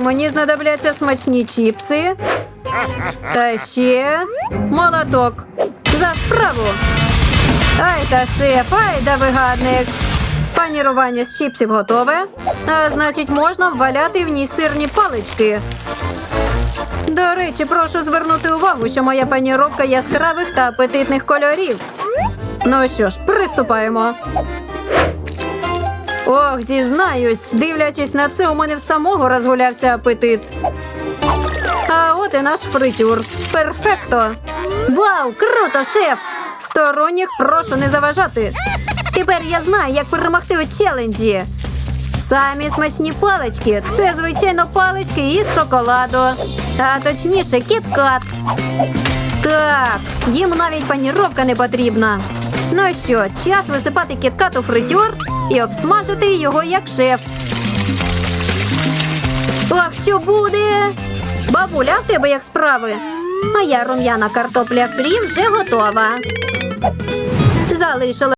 Мені знадобляться смачні чіпси. Та ще молоток. За справу. Ай та шеф, ай да вигадник. Панірування з чіпсів готове. А значить, можна вваляти в ній сирні палички. До речі, прошу звернути увагу, що моя паніровка яскравих та апетитних кольорів. Ну що ж, приступаємо. Ох, зізнаюсь, дивлячись на це, у мене в самого розгулявся апетит. А от і наш фритюр. Перфекто. Вау, круто, шеф! Сторонніх прошу не заважати. Тепер я знаю, як перемогти у челенджі. Самі смачні палички це, звичайно, палички із шоколаду. А точніше, кіткат. Так, їм навіть паніровка не потрібна. Ну що, час висипати кіткат у фритюр і обсмажити його як шеф. А що буде? Бабуля, в тебе як справи? Моя рум'яна картопля фрі вже готова. Залишила